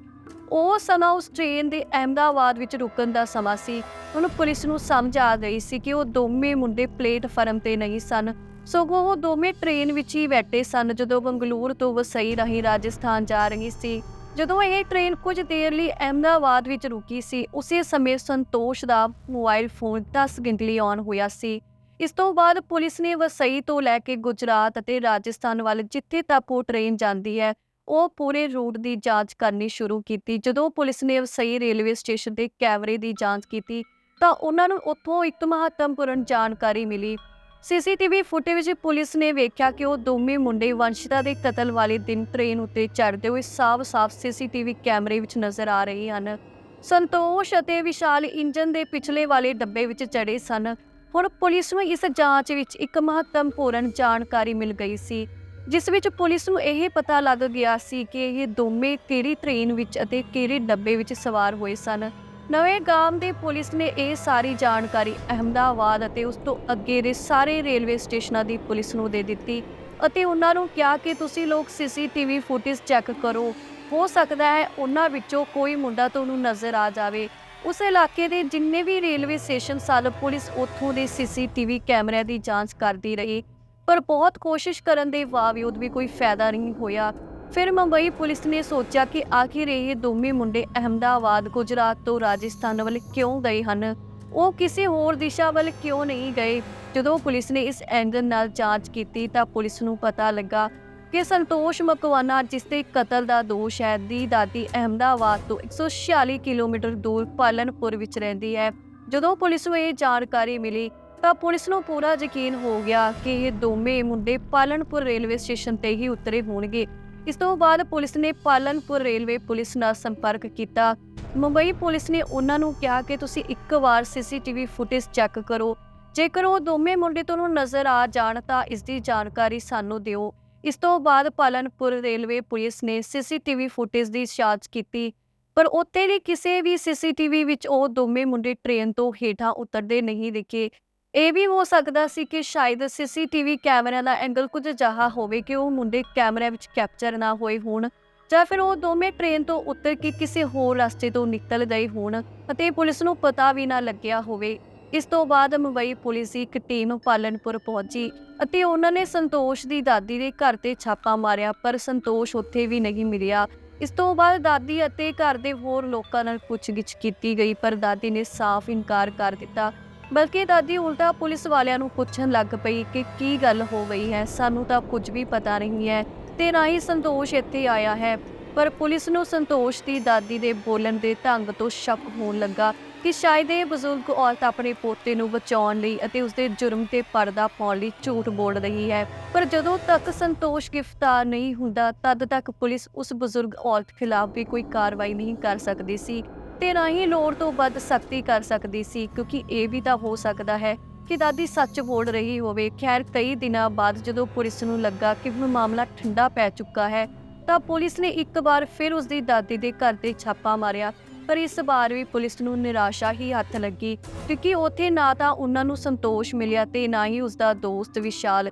ਉਹ ਸਮਾਂ ਉਸ ਟ੍ਰੇਨ ਦੇ ਅਹਿਮਦਾਬਾਦ ਵਿੱਚ ਰੁਕਣ ਦਾ ਸਮਾਂ ਸੀ। ਹੁਣ ਪੁਲਿਸ ਨੂੰ ਸਮਝ ਆ ਗਈ ਸੀ ਕਿ ਉਹ ਦੋਵੇਂ ਮੁੰਡੇ ਪਲੇਟਫਾਰਮ ਤੇ ਨਹੀਂ ਸਨ। ਸਗੋਂ ਉਹ ਦੋਵੇਂ ਟ੍ਰੇਨ ਵਿੱਚ ਹੀ ਬੈਠੇ ਸਨ ਜਦੋਂ ਬੰਗਲੌਰ ਤੋਂ ਵਸਈ ਰਾਹੀਂ ਰਾਜਸਥਾਨ ਜਾ ਰਹੀ ਸੀ। ਜਦੋਂ ਇਹ ਟ੍ਰੇਨ ਕੁਝ ਦੇਰ ਲਈ ਅਹਿਮਦਾਬਾਦ ਵਿੱਚ ਰੁਕੀ ਸੀ, ਉਸੇ ਸਮੇਂ ਸੰਤੋਸ਼ ਦਾ ਮੋਬਾਈਲ ਫੋਨ 10 ਗਿੰਟ ਲਈ ਔਨ ਹੋਇਆ ਸੀ। ਇਸ ਤੋਂ ਬਾਅਦ ਪੁਲਿਸ ਨੇ ਵਸਈ ਤੋਂ ਲੈ ਕੇ ਗੁਜਰਾਤ ਅਤੇ ਰਾਜਸਥਾਨ ਵੱਲ ਜਿੱਥੇ ਤੱਕ ਉਹ ਟ੍ਰੇਨ ਜਾਂਦੀ ਹੈ ਉਹ ਪੂਰੇ ਰੂਟ ਦੀ ਜਾਂਚ ਕਰਨੀ ਸ਼ੁਰੂ ਕੀਤੀ। ਜਦੋਂ ਪੁਲਿਸ ਨੇ ਵਸਈ ਰੇਲਵੇ ਸਟੇਸ਼ਨ ਦੇ ਕੈਮਰੇ ਦੀ ਜਾਂਚ ਕੀਤੀ, ਤਾਂ ਉਹਨਾਂ ਨੂੰ ਉੱਥੋਂ ਇੱਕ ਮਹੱਤਵਪੂਰਨ ਜਾਣਕਾਰੀ ਮਿਲੀ। ਸੀਸੀਟੀਵੀ ਫੁਟੇਜ ਵਿੱਚ ਪੁਲਿਸ ਨੇ ਵੇਖਿਆ ਕਿ ਉਹ ਦੋਵੇਂ ਮੁੰਡੇ ਵੰਸ਼ਿਤਾ ਦੇ ਕਤਲ ਵਾਲੇ ਦਿਨ ਟ੍ਰੇਨ ਉੱਤੇ ਚੜ੍ਹਦੇ ਹੋਏ ਸਾਫ਼-ਸਾਫ਼ ਸੀਸੀਟੀਵੀ ਕੈਮਰੇ ਵਿੱਚ ਨਜ਼ਰ ਆ ਰਹੇ ਹਨ। ਸੰਤੋਸ਼ ਅਤੇ ਵਿਸ਼ਾਲ ਇੰਜਨ ਦੇ ਪਿਛਲੇ ਵਾਲੇ ਡੱਬੇ ਵਿੱਚ ਚੜੇ ਸਨ। ਹੁਣ ਪੁਲਿਸ ਨੂੰ ਇਸ ਜਾਂਚ ਵਿੱਚ ਇੱਕ ਮਹੱਤਵਪੂਰਨ ਜਾਣਕਾਰੀ ਮਿਲ ਗਈ ਸੀ। ਜਿਸ ਵਿੱਚ ਪੁਲਿਸ ਨੂੰ ਇਹ ਪਤਾ ਲੱਗ ਗਿਆ ਸੀ ਕਿ ਇਹ ਦੋਵੇਂ ਕਿਹੜੀ ਟ੍ਰੇਨ ਵਿੱਚ ਅਤੇ ਕਿਹੜੇ ਡੱਬੇ ਵਿੱਚ ਸਵਾਰ ਹੋਏ ਸਨ। ਨਵੇਂ ਗਾਮ ਦੇ ਪੁਲਿਸ ਨੇ ਇਹ ਸਾਰੀ ਜਾਣਕਾਰੀ ਅਹਿਮਦਾਬਾਦ ਅਤੇ ਉਸ ਤੋਂ ਅੱਗੇ ਦੇ ਸਾਰੇ ਰੇਲਵੇ ਸਟੇਸ਼ਨਾਂ ਦੀ ਪੁਲਿਸ ਨੂੰ ਦੇ ਦਿੱਤੀ ਅਤੇ ਉਹਨਾਂ ਨੂੰ ਕਿਹਾ ਕਿ ਤੁਸੀਂ ਲੋਕ ਸੀਸੀਟੀਵੀ ਫੁਟੇਜ ਚੈੱਕ ਕਰੋ। ਹੋ ਸਕਦਾ ਹੈ ਉਹਨਾਂ ਵਿੱਚੋਂ ਕੋਈ ਮੁੰਡਾ ਤੁਹਾਨੂੰ ਨਜ਼ਰ ਆ ਜਾਵੇ। ਉਸ ਇਲਾਕੇ ਦੇ ਜਿੰਨੇ ਵੀ ਰੇਲਵੇ ਸਟੇਸ਼ਨ ਸਨ, ਪੁਲਿਸ ਉੱਥੋਂ ਦੇ ਸੀਸੀਟੀਵੀ ਕੈਮਰਿਆਂ ਦੀ ਜਾਂਚ ਕਰਦੀ ਰਹੀ। ਪਰ ਬਹੁਤ ਕੋਸ਼ਿਸ਼ ਕਰਨ ਦੇ ਬਾਵਜੂਦ ਵੀ ਕੋਈ ਫਾਇਦਾ ਨਹੀਂ ਹੋਇਆ। ਫਿਰ ਮੁੰਬਈ ਪੁਲਿਸ ਨੇ ਸੋਚਿਆ ਕਿ ਆਖਿਰ ਇਹ ਦੋਵੇਂ ਮੁੰਡੇ ਅਹਿਮਦਾਬਾਦ, ਗੁਜਰਾਤ ਤੋਂ ਰਾਜਸਥਾਨ ਵੱਲ ਕਿਉਂ ਗਏ ਹਨ? ਉਹ ਕਿਸੇ ਹੋਰ ਦਿਸ਼ਾ ਵੱਲ ਕਿਉਂ ਨਹੀਂ ਗਏ? ਜਦੋਂ ਪੁਲਿਸ ਨੇ ਇਸ ਐਂਗਲ ਨਾਲ ਜਾਂਚ ਕੀਤੀ ਤਾਂ ਪੁਲਿਸ ਨੂੰ ਪਤਾ ਲੱਗਾ ਕਿ ਸੰਤੋਸ਼ ਮਕਵਾਨਾ, ਜਿਸ ਤੇ ਕਤਲ ਦਾ ਦੋਸ਼ ਹੈ, ਦੀ ਦਾਦੀ ਅਹਿਮਦਾਬਾਦ ਤੋਂ 146 ਕਿਲੋਮੀਟਰ ਦੂਰ ਪਾਲਨਪੁਰ ਵਿੱਚ ਰਹਿੰਦੀ ਹੈ। ਜਦੋਂ ਪੁਲਿਸ ਨੂੰ ਇਹ ਜਾਣਕਾਰੀ ਮਿਲੀ ਤਾਂ ਪੁਲਿਸ ਨੂੰ ਪੂਰਾ ਯਕੀਨ ਹੋ ਗਿਆ ਕਿ ਇਹ ਦੋਵੇਂ ਮੁੰਡੇ ਪਾਲਨਪੁਰ ਰੇਲਵੇ ਸਟੇਸ਼ਨ ਤੇ ਹੀ ਉਤਰੇ ਹੋਣਗੇ। ਇਸ ਤੋਂ ਬਾਅਦ ਪੁਲਿਸ ਨੇ ਪਾਲਨਪੁਰ ਰੇਲਵੇ ਪੁਲਿਸ ਨਾਲ ਸੰਪਰਕ ਕੀਤਾ। ਮੁੰਬਈ ਪੁਲਿਸ ਨੇ ਉਹਨਾਂ ਨੂੰ ਕਿਹਾ ਕਿ ਤੁਸੀਂ ਇੱਕ ਵਾਰ ਸੀਸੀਟੀਵੀ ਫੁਟੇਜ ਚੈੱਕ ਕਰੋ। ਜੇਕਰ ਉਹ ਦੋਵੇਂ ਮੁੰਡੇ ਤੁਹਾਨੂੰ ਨਜ਼ਰ ਆ ਜਾਣ ਤਾਂ ਇਸ ਦੀ ਜਾਣਕਾਰੀ ਸਾਨੂੰ ਦਿਓ। ਇਸ ਤੋਂ ਬਾਅਦ ਪਾਲਨਪੁਰ ਰੇਲਵੇ ਪੁਲਿਸ ਨੇ ਸੀਸੀਟੀਵੀ ਫੁਟੇਜ ਦੀ ਜਾਂਚ ਕੀਤੀ। ਪਰ ਉੱਥੇ ਵੀ ਕਿਸੇ ਵੀ ਸੀਸੀਟੀਵੀ ਵਿੱਚ ਉਹ ਦੋਵੇਂ ਮੁੰਡੇ ਟ੍ਰੇਨ ਤੋਂ ਹੇਠਾਂ ਉਤਰਦੇ ਨਹੀਂ ਦਿਖੇ। ਇਹ ਵੀ ਹੋ ਸਕਦਾ ਸੀ ਕਿ ਸ਼ਾਇਦ ਸੀਸੀਟੀਵੀ ਕੈਮਰਿਆਂ ਦਾ ਐਂਗਲ ਕੁਝ ਅਜਿਹਾ ਹੋਵੇ ਕਿ ਉਹ ਮੁੰਡੇ ਕੈਮਰੇ ਵਿੱਚ ਕੈਪਚਰ ਨਾ ਹੋਏ ਹੋਣ ਜਾਂ ਫਿਰ ਉਹ ਦੋਵੇਂ ਟ੍ਰੇਨ ਤੋਂ ਉਤਰ ਕੇ ਕਿਸੇ ਹੋਰ ਰਸਤੇ ਤੋਂ ਨਿਕਲ ਗਏ ਹੋਣ ਅਤੇ ਪੁਲਿਸ ਨੂੰ ਪਤਾ ਵੀ ਨਾ ਲੱਗਿਆ ਹੋਵੇ। ਇਸ ਤੋਂ ਬਾਅਦ ਮੁੰਬਈ ਪੁਲਿਸ ਦੀ ਇੱਕ ਟੀਮ ਪਾਲਨਪੁਰ ਪਹੁੰਚੀ ਅਤੇ ਉਹਨਾਂ ਨੇ ਸੰਤੋਸ਼ ਦੀ ਦਾਦੀ ਦੇ ਘਰ ਤੇ ਛਾਪਾ ਮਾਰਿਆ, ਪਰ ਸੰਤੋਸ਼ ਉੱਥੇ ਵੀ ਨਹੀਂ ਮਿਲਿਆ। ਇਸ ਤੋਂ ਬਾਅਦ ਦਾਦੀ ਅਤੇ ਘਰ ਦੇ ਹੋਰ ਲੋਕਾਂ ਨਾਲ ਪੁੱਛਗਿੱਛ ਕੀਤੀ ਗਈ, ਪਰ ਦਾਦੀ ਨੇ ਸਾਫ਼ ਇਨਕਾਰ ਕਰ ਦਿੱਤਾ ਬਲਕਿ ਦਾਦੀ ਉਲਟਾ ਪੁਲਿਸ ਵਾਲਿਆਂ ਨੂੰ ਪੁੱਛਣ ਲੱਗ ਪਈ ਕਿ ਕੀ ਗੱਲ ਹੋ ਗਈ ਹੈ। ਸਾਨੂੰ ਤਾਂ ਕੁਝ ਵੀ ਪਤਾ ਨਹੀਂ ਹੈ ਤੇ ਨਾ ਹੀ ਸੰਤੋਸ਼ ਇੱਥੇ ਆਇਆ ਹੈ। ਪਰ ਪੁਲਿਸ ਨੂੰ ਸੰਤੋਸ਼ ਦੀ ਦਾਦੀ ਦੇ ਬੋਲਣ ਦੇ ਢੰਗ ਤੋਂ ਸ਼ੱਕ ਹੋਣ ਲੱਗਾ ਕਿ ਸ਼ਾਇਦ ਇਹ ਬਜ਼ੁਰਗ ਔਰਤ ਆਪਣੇ ਪੋਤੇ ਨੂੰ ਬਚਾਉਣ ਲਈ ਅਤੇ ਉਸਦੇ ਜੁਰਮ ਤੇ ਪਰਦਾ ਪਾਉਣ ਲਈ ਝੂਠ ਬੋਲ ਰਹੀ ਹੈ। ਪਰ ਜਦੋਂ ਤੱਕ ਸੰਤੋਸ਼ ਗ੍ਰਿਫਤਾਰ ਨਹੀਂ ਹੁੰਦਾ, ਤਦ ਤੱਕ ਪੁਲਿਸ ਉਸ ਬਜ਼ੁਰਗ ਔਰਤ ਖਿਲਾਫ ਵੀ ਕੋਈ ਕਾਰਵਾਈ ਨਹੀਂ ਕਰ ਸਕਦੀ ਸੀ। ਤੇ ਨਾ ਹੀ ਲੋੜ ਤੋਂ ਵੱਧ ਸਖਤੀ ਕਰ ਸਕਦੀ ਸੀ, ਕਿਉਂਕਿ ਇਹ ਵੀ ਤਾਂ ਹੋ ਸਕਦਾ ਹੈ ਕਿ ਦਾਦੀ ਸੱਚ ਬੋਲ ਰਹੀ ਹੋਵੇ। ਖੈਰ, ਕਈ ਦਿਨਾਂ ਬਾਅਦ ਜਦੋਂ ਪੁਲਿਸ ਨੂੰ ਲੱਗਾ ਕਿ ਹੁਣ ਮਾਮਲਾ ਠੰਡਾ ਪੈ ਚੁੱਕਾ ਹੈ, ਤਾਂ ਪੁਲਿਸ ਨੇ ਇੱਕ ਵਾਰ ਫਿਰ ਉਸ ਦੀ ਦਾਦੀ ਦੇ ਘਰ ਤੇ ਛਾਪਾ ਮਾਰਿਆ, ਪਰ ਇਸ ਵਾਰ ਵੀ ਪੁਲਿਸ ਨੂੰ ਨਿਰਾਸ਼ਾ ਹੀ ਹੱਥ ਲੱਗੀ, ਕਿਉਂਕਿ ਉੱਥੇ ਨਾ ਤਾਂ ਉਹਨਾਂ ਨੂੰ ਸੰਤੋਸ਼ ਮਿਲਿਆ ਤੇ ਨਾ ਹੀ ਉਸ ਦਾ ਦੋਸਤ ਵਿਸ਼ਾਲ।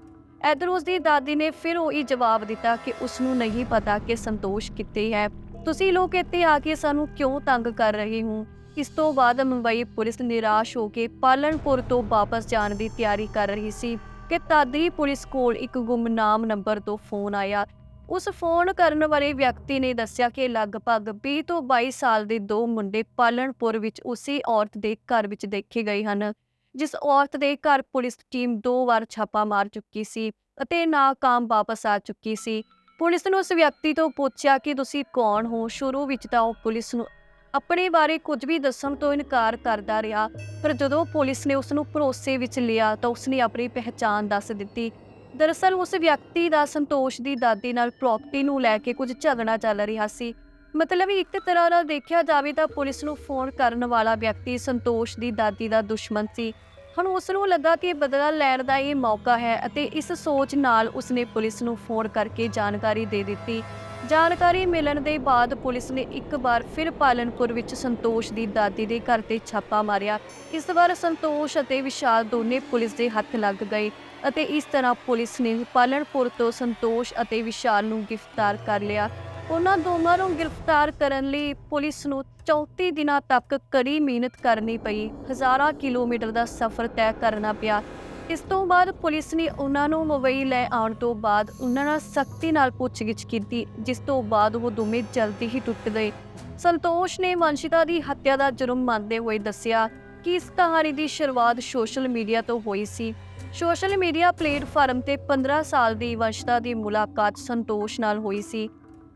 ਇਧਰ ਉਸ ਦੀ ਦਾਦੀ ਨੇ ਫਿਰ ਉਹ ਜਵਾਬ ਦਿੱਤਾ ਕਿ ਉਸ ਨੂੰ ਨਹੀਂ ਪਤਾ ਕਿ ਸੰਤੋਸ਼ ਕਿੱਥੇ ਹੈ। ਤੁਸੀਂ ਲੋਕ ਇੱਥੇ ਆ ਕੇ ਸਾਨੂੰ ਕਿਉਂ ਤੰਗ ਕਰ ਰਹੇ ਹੋ? ਇਸ ਤੋਂ ਬਾਅਦ ਮੁੰਬਈ ਪੁਲਿਸ ਨਿਰਾਸ਼ ਹੋ ਕੇ ਪਾਲਣਪੁਰ ਤੋਂ ਵਾਪਸ ਜਾਣ ਦੀ ਤਿਆਰੀ ਕਰ ਰਹੀ ਸੀ ਕਿ ਤਦ ਪੁਲਿਸ ਕੋਲ ਇੱਕ ਗੁੰਮਨਾਮ ਨੰਬਰ ਤੋਂ ਫੋਨ ਆਇਆ। ਉਸ ਫੋਨ ਕਰਨ ਵਾਲੇ ਵਿਅਕਤੀ ਨੇ ਦੱਸਿਆ ਕਿ ਲਗਭਗ 20 ਤੋਂ 22 ਸਾਲ ਦੇ ਦੋ ਮੁੰਡੇ ਪਾਲਣਪੁਰ ਵਿੱਚ ਉਸੇ ਔਰਤ ਦੇ ਘਰ ਵਿੱਚ ਦੇਖੇ ਗਏ ਹਨ, ਜਿਸ ਔਰਤ ਦੇ ਘਰ ਪੁਲਿਸ ਟੀਮ ਦੋ ਵਾਰ ਛਾਪਾ ਮਾਰ ਚੁੱਕੀ ਸੀ ਅਤੇ ਨਾਕਾਮ ਵਾਪਸ ਆ ਚੁੱਕੀ ਸੀ। ਪੁਲਿਸ ਨੂੰ ਉਸ ਵਿਅਕਤੀ ਤੋਂ ਪੁੱਛਿਆ ਕਿ ਤੁਸੀਂ ਕੌਣ ਹੋ? ਸ਼ੁਰੂ ਵਿੱਚ ਤਾਂ ਉਹ ਪੁਲਿਸ ਨੂੰ ਆਪਣੇ ਬਾਰੇ ਕੁਝ ਵੀ ਦੱਸਣ ਤੋਂ ਇਨਕਾਰ ਕਰਦਾ ਰਿਹਾ, ਪਰ ਜਦੋਂ ਪੁਲਿਸ ਨੇ ਉਸ ਨੂੰ ਭਰੋਸੇ ਵਿੱਚ ਲਿਆ ਤਾਂ ਉਸਨੇ ਆਪਣੀ ਪਹਿਚਾਣ ਦੱਸ ਦਿੱਤੀ। ਦਰਅਸਲ ਉਸ ਵਿਅਕਤੀ ਦਾ ਸੰਤੋਸ਼ ਦੀ ਦਾਦੀ ਨਾਲ ਪ੍ਰਾਪਰਟੀ ਨੂੰ ਲੈ ਕੇ ਕੁਝ ਝਗੜਾ ਚੱਲ ਰਿਹਾ ਸੀ। ਮਤਲਬ ਇੱਕ ਤਰ੍ਹਾਂ ਨਾਲ ਦੇਖਿਆ ਜਾਵੇ ਤਾਂ ਪੁਲਿਸ ਨੂੰ ਫੋਨ ਕਰਨ ਵਾਲਾ ਵਿਅਕਤੀ ਸੰਤੋਸ਼ ਦੀ ਦਾਦੀ ਦਾ ਦੁਸ਼ਮਣ ਸੀ। ਹੁਣ ਉਸ ਨੂੰ ਲੱਗਾ ਕਿ ਬਦਲਾ ਲੈਣ ਦਾ ਇਹ ਮੌਕਾ ਹੈ ਅਤੇ ਇਸ ਸੋਚ ਨਾਲ ਉਸਨੇ ਪੁਲਿਸ ਨੂੰ ਫੋਨ ਕਰਕੇ ਜਾਣਕਾਰੀ ਦੇ ਦਿੱਤੀ। ਜਾਣਕਾਰੀ ਮਿਲਣ ਦੇ ਬਾਅਦ ਪੁਲਿਸ ਨੇ ਇੱਕ ਵਾਰ ਫਿਰ ਪਾਲਨਪੁਰ ਵਿੱਚ ਸੰਤੋਸ਼ ਦੀ ਦਾਦੀ ਦੇ ਘਰ ਤੇ ਛਾਪਾ ਮਾਰਿਆ। ਇਸ ਵਾਰ ਸੰਤੋਸ਼ ਅਤੇ ਵਿਸ਼ਾਲ ਦੋਨੇ ਪੁਲਿਸ ਦੇ ਹੱਥ ਲੱਗ ਗਏ ਅਤੇ ਇਸ ਤਰ੍ਹਾਂ ਪੁਲਿਸ ਨੇ ਪਾਲਣਪੁਰ ਤੋਂ ਸੰਤੋਸ਼ ਅਤੇ ਵਿਸ਼ਾਲ ਨੂੰ ਗ੍ਰਿਫਤਾਰ ਕਰ ਲਿਆ। ਉਹਨਾਂ ਦੋਵਾਂ ਨੂੰ ਗ੍ਰਿਫਤਾਰ ਕਰਨ ਲਈ ਪੁਲਿਸ ਨੂੰ 34 ਦਿਨਾਂ ਤੱਕ ਕੜੀ ਮਿਹਨਤ ਕਰਨੀ ਪਈ। ਹਜ਼ਾਰਾਂ ਕਿਲੋਮੀਟਰ ਦਾ ਸਫ਼ਰ ਤੈਅ ਕਰਨਾ ਪਿਆ। ਇਸ ਤੋਂ ਬਾਅਦ ਪੁਲਿਸ ਨੇ ਉਹਨਾਂ ਨੂੰ ਮੁੰਬਈ ਲੈ ਆਉਣ ਤੋਂ ਬਾਅਦ ਉਹਨਾਂ ਨਾਲ ਸਖਤੀ ਨਾਲ ਪੁੱਛਗਿੱਛ ਕੀਤੀ, ਜਿਸ ਤੋਂ ਬਾਅਦ ਉਹ ਦੋਵੇਂ ਜਲਦੀ ਹੀ ਟੁੱਟ ਗਏ। ਸੰਤੋਸ਼ ਨੇ ਵੰਸ਼ਿਤਾ ਦੀ ਹੱਤਿਆ ਦਾ ਜੁਰਮ ਮੰਨਦੇ ਹੋਏ ਦੱਸਿਆ ਕਿ ਇਸ ਕਹਾਣੀ ਦੀ ਸ਼ੁਰੂਆਤ ਸੋਸ਼ਲ ਮੀਡੀਆ ਤੋਂ ਹੋਈ ਸੀ। ਸੋਸ਼ਲ ਮੀਡੀਆ ਪਲੇਟਫਾਰਮ ਤੇ 15 ਸਾਲ ਦੀ ਵੰਸ਼ਤਾ ਦੀ ਮੁਲਾਕਾਤ ਸੰਤੋਸ਼ ਨਾਲ ਹੋਈ ਸੀ।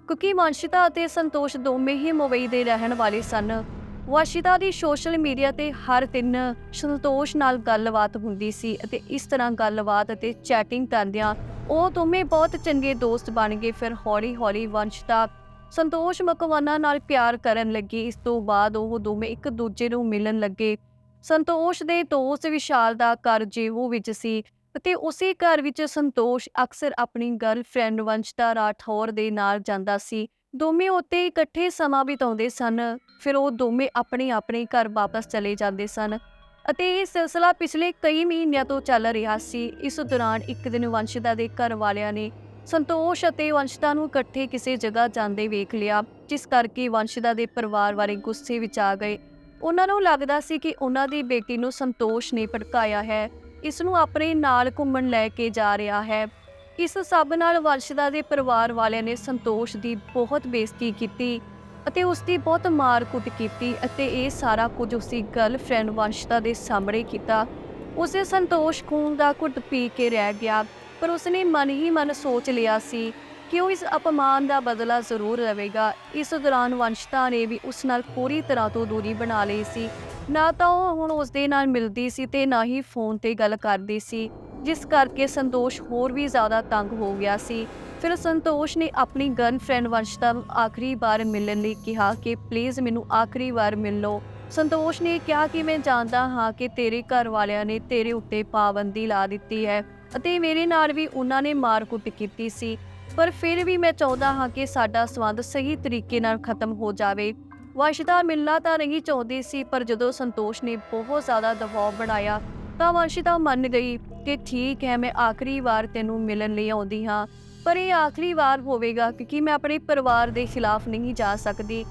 ਕਿਉਂਕਿ ਵੰਸ਼ਿਤਾ ਅਤੇ ਸੰਤੋਸ਼ ਦੋਵੇਂ ਹੀ ਮੁੰਬਈ ਦੇ ਰਹਿਣ ਵਾਲੇ ਸਨ। ਵੰਸ਼ਿਤਾ ਦੀ ਸੋਸ਼ਲ ਮੀਡੀਆ ਤੇ ਹਰ ਦਿਨ ਸੰਤੋਸ਼ ਨਾਲ ਗੱਲਬਾਤ ਹੁੰਦੀ ਸੀ ਅਤੇ ਇਸ ਤਰ੍ਹਾਂ ਗੱਲਬਾਤ ਅਤੇ ਚੈਟਿੰਗ ਕਰਦਿਆਂ ਉਹ ਦੋਵੇਂ ਬਹੁਤ ਚੰਗੇ ਦੋਸਤ ਬਣ ਗਏ। ਫਿਰ ਹੌਲੀ-ਹੌਲੀ ਵੰਸ਼ਤਾ ਸੰਤੋਸ਼ ਮਕਵਾਨਾ ਨਾਲ ਪਿਆਰ ਕਰਨ ਲੱਗੀ। ਇਸ ਤੋਂ ਬਾਅਦ ਉਹ ਦੋਵੇਂ ਇੱਕ ਦੂਜੇ ਨੂੰ ਮਿਲਣ ਲੱਗੇ। ਸੰਤੋਸ਼ ਦੇ ਦੋਸਤ ਵਿਸ਼ਾਲ ਦਾ ਘਰ ਜੇਹੂ ਵਿੱਚ ਸੀ। ਅਤੇ ਉਸੇ ਘਰ ਵਿੱਚ ਸੰਤੋਸ਼ ਅਕਸਰ ਆਪਣੀ ਗਰਲਫ੍ਰੈਂਡ ਵੰਸ਼ਤਾ ਰਾਠੌਰ ਦੇ ਨਾਲ ਜਾਂਦਾ ਸੀ। ਦੋਵੇਂ ਉੱਤੇ ਇਕੱਠੇ ਸਮਾਂ ਬਿਤਾਉਂਦੇ ਸਨ, ਫਿਰ ਉਹ ਦੋਵੇਂ ਆਪਣੇ ਆਪਣੇ ਘਰ ਵਾਪਸ ਚਲੇ ਜਾਂਦੇ ਸਨ ਅਤੇ ਇਹ ਸਿਲਸਿਲਾ ਪਿਛਲੇ ਕਈ ਮਹੀਨਿਆਂ ਤੋਂ ਚੱਲ ਰਿਹਾ ਸੀ। ਇਸ ਦੌਰਾਨ ਇੱਕ ਦਿਨ ਵੰਸ਼ਿਤਾ ਦੇ ਘਰ ਵਾਲਿਆਂ ਨੇ ਸੰਤੋਸ਼ ਅਤੇ ਵੰਸ਼ਤਾ ਨੂੰ ਇਕੱਠੇ ਕਿਸੇ ਜਗ੍ਹਾ ਜਾਂਦੇ ਵੇਖ ਲਿਆ, ਜਿਸ ਕਰਕੇ ਵੰਸ਼ਿਤਾ ਦੇ ਪਰਿਵਾਰ ਵਾਲੇ ਗੁੱਸੇ ਵਿੱਚ ਆ ਗਏ। ਉਹਨਾਂ ਨੂੰ ਲੱਗਦਾ ਸੀ ਕਿ ਉਹਨਾਂ ਦੀ ਬੇਟੀ ਨੂੰ ਸੰਤੋਸ਼ ਨੇ ਭੜਕਾਇਆ ਹੈ। ਇਸ ਨੂੰ ਆਪਣੇ ਨਾਲ ਘੁੰਮਣ ਲੈ ਕੇ ਜਾ ਰਿਹਾ ਹੈ। ਇਸ ਸਭ ਨਾਲ ਵੰਸ਼ਿਤਾ ਦੇ ਪਰਿਵਾਰ ਵਾਲਿਆਂ ਨੇ ਸੰਤੋਸ਼ ਦੀ ਬਹੁਤ ਬੇਇੱਜ਼ਤੀ ਕੀਤੀ ਅਤੇ ਉਸ ਦੀ ਬਹੁਤ ਮਾਰ-ਕੁੱਟ ਕੀਤੀ ਅਤੇ ਇਹ ਸਾਰਾ ਕੁਝ ਉਸਦੀ ਗਰਲਫ੍ਰੈਂਡ ਵੰਸ਼ਿਤਾ ਦੇ ਸਾਹਮਣੇ ਕੀਤਾ। ਉਸੇ ਸੰਤੋਸ਼ ਖੂਨ ਦਾ ਘੁੱਟ ਪੀ ਕੇ ਰਹਿ ਗਿਆ, ਪਰ ਉਸਨੇ ਮਨ ਹੀ ਮਨ ਸੋਚ ਲਿਆ ਸੀ ਕਿ ਉਹ ਇਸ ਅਪਮਾਨ ਦਾ ਬਦਲਾ ਜ਼ਰੂਰ ਲਵੇਗਾ? ਇਸ ਦੌਰਾਨ ਵੰਸ਼ਿਤਾ ਨੇ ਵੀ ਉਸ ਨਾਲ ਪੂਰੀ ਤਰ੍ਹਾਂ ਤੋਂ ਦੂਰੀ ਬਣਾ ਲਈ ਸੀ। ਨਾ ਤਾਂ ਉਹ ਹੁਣ ਉਸ ਦੇ ਨਾਲ ਮਿਲਦੀ ਸੀ ਤੇ ਨਾ ਹੀ ਫੋਨ ਤੇ ਗੱਲ ਕਰਦੀ ਸੀ, ਜਿਸ ਕਰਕੇ ਸੰਤੋਸ਼ ਹੋਰ ਵੀ ਜ਼ਿਆਦਾ ਤੰਗ ਹੋ ਗਿਆ ਸੀ। ਫਿਰ ਸੰਤੋਸ਼ ਨੇ ਆਪਣੀ ਗਰਲਫ੍ਰੈਂਡ ਵੰਸ਼ਿਤਾ ਨੂੰ ਆਖਰੀ ਵਾਰ ਮਿਲਣ ਲਈ ਕਿਹਾ ਕਿ ਪਲੀਜ਼ ਮੈਨੂੰ ਆਖਰੀ ਵਾਰ ਮਿਲ ਲਓ। ਸੰਤੋਸ਼ ਨੇ ਕਿਹਾ ਕਿ, ਮੈਂ ਜਾਣਦਾ ਹਾਂ ਕਿ ਤੇਰੇ ਘਰ ਵਾਲਿਆਂ ਨੇ ਤੇਰੇ ਉੱਤੇ ਪਾਬੰਦੀ ਲਾ ਦਿੱਤੀ ਹੈ ਅਤੇ ਮੇਰੇ ਨਾਲ ਵੀ ਉਹਨਾਂ ਨੇ ਮਾਰ ਕੁੱਟ ਕੀਤੀ ਸੀ। ਪਰ ਫਿਰ ਵੀ ਮੈਂ ਚਾਹੁੰਦਾ ਹਾਂ ਕਿ ਸਾਡਾ ਸਬੰਧ ਸਹੀ ਤਰੀਕੇ ਨਾਲ ਖਤਮ ਹੋ ਜਾਵੇ। ਵੰਸ਼ਿਤਾ ਮਿਲਣਾ ਤਾਂ ਨਹੀਂ ਚਾਹੁੰਦੀ ਸੀ, ਪਰ ਜਦੋਂ ਸੰਤੋਸ਼ ਨੇ ਬਹੁਤ ਜ਼ਿਆਦਾ ਦਬਾਅ ਬਣਾਇਆ, ਤਾਂ ਵੰਸ਼ਿਤਾ ਮੰਨ ਗਈ ਕਿ ਠੀਕ ਹੈ, ਮੈਂ ਆਖਰੀ ਵਾਰ ਤੈਨੂੰ ਮਿਲਣ ਲਈ ਆਉਂਦੀ ਹਾਂ। ਪਰ ਇਹ ਆਖਰੀ ਵਾਰ ਹੋਵੇਗਾ ਕਿਉਂਕਿ ਮੈਂ ਆਪਣੇ ਪਰਿਵਾਰ ਦੇ ਖਿਲਾਫ ਨਹੀਂ ਜਾ ਸਕਦੀ।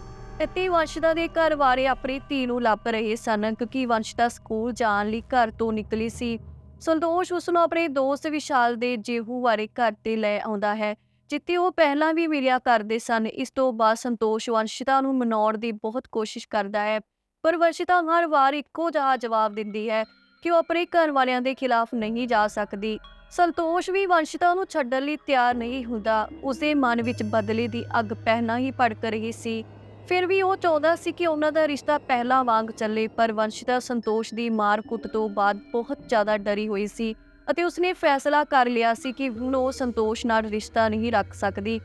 ਅਤੇ ਵੰਸ਼ਿਤਾ ਦੇ ਘਰ ਵਾਲੇ ਆਪਣੀ ਧੀ ਨੂੰ ਲੱਭ ਰਹੇ ਸਨ ਕਿਉਂਕਿ ਵੰਸ਼ਿਤਾ ਸਕੂਲ ਜਾਣ ਲਈ ਘਰ ਤੋਂ ਨਿਕਲੀ ਸੀ। ਸੰਤੋਸ਼ ਉਸ ਨੂੰ ਆਪਣੇ ਦੋਸਤ ਵਿਸ਼ਾਲ ਦੇ ਜੇਹੂ ਵਾਲੇ ਘਰ ਤੇ ਲੈ ਆਉਂਦਾ ਹੈ। ਜਿੱਥੇ ਉਹ ਪਹਿਲਾਂ ਵੀ ਮਿਲਿਆ ਕਰਦੇ ਸਨ, ਇਸ ਤੋਂ ਬਾਅਦ ਸੰਤੋਸ਼ ਵੰਸ਼ਿਤਾ ਨੂੰ ਮਨਾਉਣ ਦੀ ਬਹੁਤ ਕੋਸ਼ਿਸ਼ ਕਰਦਾ ਹੈ। ਪਰ ਵੰਸ਼ਿਤਾ ਹਰ ਵਾਰ ਇੱਕੋ ਜਿਹਾ ਜਵਾਬ ਦਿੰਦੀ ਹੈ ਕਿ ਉਹ ਆਪਣੇ ਘਰ ਵਾਲਿਆਂ ਦੇ ਖਿਲਾਫ ਨਹੀਂ ਜਾ ਸਕਦੀ। ਸੰਤੋਸ਼ ਵੀ ਵੰਸ਼ਿਤਾ ਨੂੰ ਛੱਡਣ ਲਈ ਤਿਆਰ ਨਹੀਂ ਹੁੰਦਾ। ਉਸਦੇ ਮਨ ਵਿੱਚ ਬਦਲੇ ਦੀ ਅੱਗ ਪਹਿਲਾਂ ਹੀ ਭੜਕ ਰਹੀ ਸੀ। ਫਿਰ ਵੀ ਉਹ ਚਾਹੁੰਦਾ ਸੀ ਕਿ ਉਹਨਾਂ ਦਾ ਰਿਸ਼ਤਾ ਪਹਿਲਾਂ ਵਾਂਗ ਚੱਲੇ, ਪਰ ਵੰਸ਼ਿਤਾ ਸੰਤੋਸ਼ ਦੀ ਮਾਰ ਕੁੱਟ ਤੋਂ ਬਾਅਦ ਬਹੁਤ ਜ਼ਿਆਦਾ ਡਰੀ ਹੋਈ ਸੀ। ਅਤੇ ਉਸਨੇ ਫੈਸਲਾ ਕਰ ਲਿਆ ਸੀ ਕਿ ਹੁਣ ਉਹ ਸੰਤੋਸ਼ ਨਾਲ ਰਿਸ਼ਤਾ ਨਹੀਂ ਰੱਖ ਸਕਦੀ।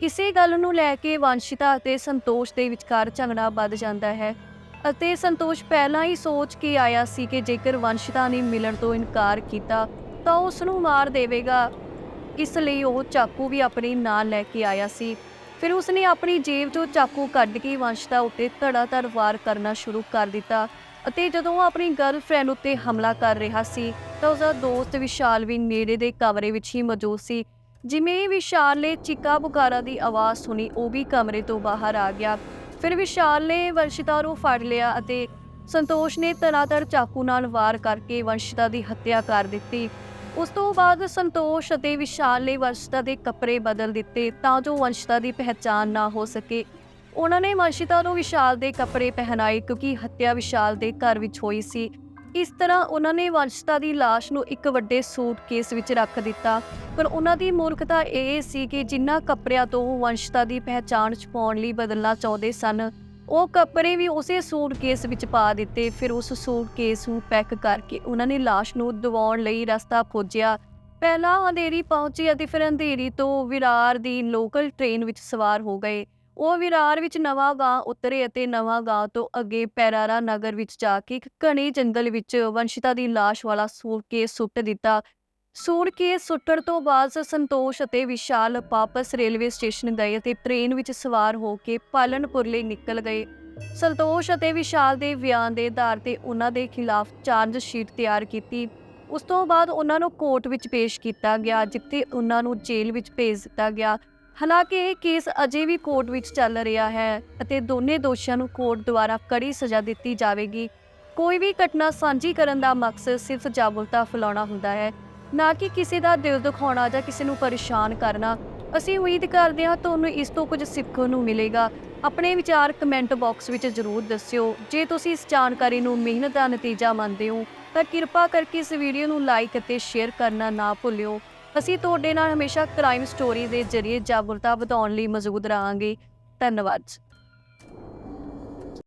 ਇਸੇ ਗੱਲ ਨੂੰ ਲੈ ਕੇ ਵੰਸ਼ਿਤਾ ਅਤੇ ਸੰਤੋਸ਼ ਦੇ ਵਿਚਕਾਰ ਝਗੜਾ ਵੱਧ ਜਾਂਦਾ ਹੈ ਅਤੇ ਸੰਤੋਸ਼ ਪਹਿਲਾਂ ਹੀ ਸੋਚ ਕੇ ਆਇਆ ਸੀ ਕਿ ਜੇਕਰ ਵੰਸ਼ਿਤਾ ਨੇ ਮਿਲਣ ਤੋਂ ਇਨਕਾਰ ਕੀਤਾ, ਤਾਂ ਉਸ ਨੂੰ ਮਾਰ ਦੇਵੇਗਾ। ਇਸ ਲਈ ਉਹ ਚਾਕੂ ਵੀ ਆਪਣੇ ਨਾਲ ਲੈ ਕੇ ਆਇਆ ਸੀ। ਫਿਰ ਉਸਨੇ ਆਪਣੀ ਜੇਬ ਤੋਂ ਚਾਕੂ ਕੱਢ ਕੇ ਵੰਸ਼ਤਾ ਉੱਤੇ ਧੜਾ ਧੜ ਵਾਰ ਕਰਨਾ ਸ਼ੁਰੂ ਕਰ ਦਿੱਤਾ ਅਤੇ ਜਦੋਂ ਉਹ ਆਪਣੀ ਗਰਲਫ੍ਰੈਂਡ ਉੱਤੇ ਹਮਲਾ ਕਰ ਰਿਹਾ ਸੀ, ਤਾਂ ਉਸਦਾ ਦੋਸਤ ਵਿਸ਼ਾਲ ਵੀ ਨੇੜੇ ਦੇ ਕਮਰੇ ਵਿੱਚ ਹੀ ਮੌਜੂਦ ਸੀ। ਜਿਵੇਂ ਹੀ ਵਿਸ਼ਾਲ ਨੇ ਚੀਕਾ ਪੁਕਾਰਾ ਦੀ ਆਵਾਜ਼ ਸੁਣੀ, ਉਹ ਵੀ ਕਮਰੇ ਤੋਂ ਬਾਹਰ ਆ ਗਿਆ। ਫਿਰ ਵਿਸ਼ਾਲ ਨੇ ਵੰਸ਼ਿਤਾ ਨੂੰ ਫੜ ਲਿਆ ਅਤੇ ਸੰਤੋਸ਼ ਨੇ ਤਨਾਤਰ ਚਾਕੂ ਨਾਲ ਵਾਰ ਕਰਕੇ ਵੰਸ਼ਿਤਾ ਦੀ ਹੱਤਿਆ ਕਰ ਦਿੱਤੀ। ਉਸ ਤੋਂ ਬਾਅਦ ਸੰਤੋਸ਼ ਅਤੇ ਵਿਸ਼ਾਲ ਨੇ ਵੰਸ਼ਿਤਾ ਦੇ ਕੱਪੜੇ ਬਦਲ ਦਿੱਤੇ ਤਾਂ ਜੋ ਵੰਸ਼ਿਤਾ ਦੀ ਪਹਿਚਾਣ ਨਾ ਹੋ ਸਕੇ। ਉਹਨਾਂ ਨੇ ਵੰਸ਼ਿਤਾ ਨੂੰ ਵਿਸ਼ਾਲ ਦੇ ਕੱਪੜੇ ਪਹਿਨਾਏ ਕਿਉਂਕਿ ਹੱਤਿਆ ਵਿਸ਼ਾਲ ਦੇ ਘਰ ਵਿੱਚ ਹੋਈ ਸੀ। ਇਸ ਤਰ੍ਹਾਂ ਉਹਨਾਂ ਨੇ ਵੰਸ਼ਤਾ ਦੀ ਲਾਸ਼ ਨੂੰ ਇੱਕ ਵੱਡੇ ਸੂਟਕੇਸ ਵਿੱਚ ਰੱਖ ਦਿੱਤਾ। ਪਰ ਉਹਨਾਂ ਦੀ ਮੂਰਖਤਾ ਇਹ ਸੀ ਕਿ ਜਿਨ੍ਹਾਂ ਕੱਪੜਿਆਂ ਤੋਂ ਉਹ ਵੰਸ਼ਿਤਾ ਦੀ ਪਹਿਚਾਣ ਛੁਪਾਉਣ ਲਈ ਬਦਲਣਾ ਚਾਹੁੰਦੇ ਸਨ, ਉਹ ਕੱਪੜੇ ਵੀ ਉਸੇ ਸੂਟਕੇਸ ਵਿੱਚ ਪਾ ਦਿੱਤੇ। ਫਿਰ ਉਸ ਸੂਟਕੇਸ ਨੂੰ ਪੈਕ ਕਰਕੇ ਉਹਨਾਂ ਨੇ ਲਾਸ਼ ਨੂੰ ਦਵਾਉਣ ਲਈ ਰਸਤਾ ਖੋਜਿਆ। ਪਹਿਲਾਂ ਅੰਧੇਰੀ ਪਹੁੰਚੀ ਅਤੇ ਫਿਰ ਅੰਧੇਰੀ ਤੋਂ ਵਿਰਾਰ ਦੀ ਲੋਕਲ ਟ੍ਰੇਨ ਵਿੱਚ ਸਵਾਰ ਹੋ ਗਏ। ਉਹ ਵਿਰਾਰ ਵਿੱਚ ਨਵਾਂ ਗਾਂ ਉਤਰੇ ਅਤੇ ਨਵਾਂ ਗਾਂ ਤੋਂ ਅੱਗੇ ਪੈਰਾਰਾ ਨਗਰ ਵਿੱਚ ਜਾ ਕੇ ਇੱਕ ਘਣੇ ਜੰਗਲ ਵਿੱਚ ਵੰਸ਼ਿਤਾ ਦੀ ਲਾਸ਼ ਵਾਲਾ ਸੂਟਕੇਸ ਸੁੱਟ ਦਿੱਤਾ। ਸੂਟਕੇਸ ਸੁੱਟਣ ਤੋਂ ਬਾਅਦ ਸੰਤੋਸ਼ ਅਤੇ ਵਿਸ਼ਾਲ ਵਾਪਸ ਰੇਲਵੇ ਸਟੇਸ਼ਨ ਗਏ ਅਤੇ ਟ੍ਰੇਨ ਵਿੱਚ ਸਵਾਰ ਹੋ ਕੇ ਪਾਲਨਪੁਰ ਲਈ ਨਿਕਲ ਗਏ। ਸੰਤੋਸ਼ ਅਤੇ ਵਿਸ਼ਾਲ ਦੇ ਬਿਆਨ ਦੇ ਆਧਾਰ ਤੇ ਉਹਨਾਂ ਦੇ ਖਿਲਾਫ ਚਾਰਜ ਸ਼ੀਟ ਤਿਆਰ ਕੀਤੀ। ਉਸ ਤੋਂ ਬਾਅਦ ਉਹਨਾਂ ਨੂੰ ਕੋਰਟ ਵਿੱਚ ਪੇਸ਼ ਕੀਤਾ ਗਿਆ, ਜਿੱਥੇ ਉਹਨਾਂ ਨੂੰ ਜੇਲ੍ਹ ਵਿੱਚ ਭੇਜ ਦਿੱਤਾ ਗਿਆ। ਹਾਲਾਂਕਿ ਇਹ ਕੇਸ ਅਜੇ ਵੀ ਕੋਰਟ ਵਿੱਚ ਚੱਲ ਰਿਹਾ ਹੈ ਅਤੇ ਦੋਨੇ ਦੋਸ਼ੀਆਂ ਨੂੰ ਕੋਰਟ ਦੁਆਰਾ ਕੜੀ ਸਜ਼ਾ ਦਿੱਤੀ ਜਾਵੇਗੀ। ਕੋਈ ਵੀ ਘਟਨਾ ਸਾਂਝੀ ਕਰਨ ਦਾ ਮਕਸਦ ਸਿਰਫ ਜਾਗਰੂਕਤਾ ਫੈਲਾਉਣਾ ਹੁੰਦਾ ਹੈ, ਨਾ ਕਿ ਕਿਸੇ ਦਾ ਦਿਲ ਦੁਖਾਉਣਾ ਜਾਂ ਕਿਸੇ ਨੂੰ ਪਰੇਸ਼ਾਨ ਕਰਨਾ। ਅਸੀਂ ਉਮੀਦ ਕਰਦੇ ਹਾਂ ਤੁਹਾਨੂੰ ਇਸ ਤੋਂ ਕੁਝ ਸਿੱਖਣ ਨੂੰ ਮਿਲੇਗਾ। ਆਪਣੇ ਵਿਚਾਰ ਕਮੈਂਟ ਬਾਕਸ ਵਿੱਚ ਜ਼ਰੂਰ ਦੱਸਿਓ। ਜੇ ਤੁਸੀਂ ਇਸ ਜਾਣਕਾਰੀ ਨੂੰ ਮਿਹਨਤ ਦਾ ਨਤੀਜਾ ਮੰਨਦੇ ਹੋ, ਤਾਂ ਕਿਰਪਾ ਕਰਕੇ ਇਸ ਵੀਡੀਓ ਨੂੰ ਲਾਈਕ ਅਤੇ ਸ਼ੇਅਰ ਕਰਨਾ ਨਾ ਭੁੱਲਿਓ। ਅਸੀਂ ਤੁਹਾਡੇ ਨਾਲ ਹਮੇਸ਼ਾ ਕ੍ਰਾਈਮ ਸਟੋਰੀ ਦੇ ਜ਼ਰੀਏ ਜਾਗਰੂਕਤਾ ਵਧਾਉਣ ਲਈ ਮੌਜੂਦ ਰਹਾਂਗੇ। ਧੰਨਵਾਦ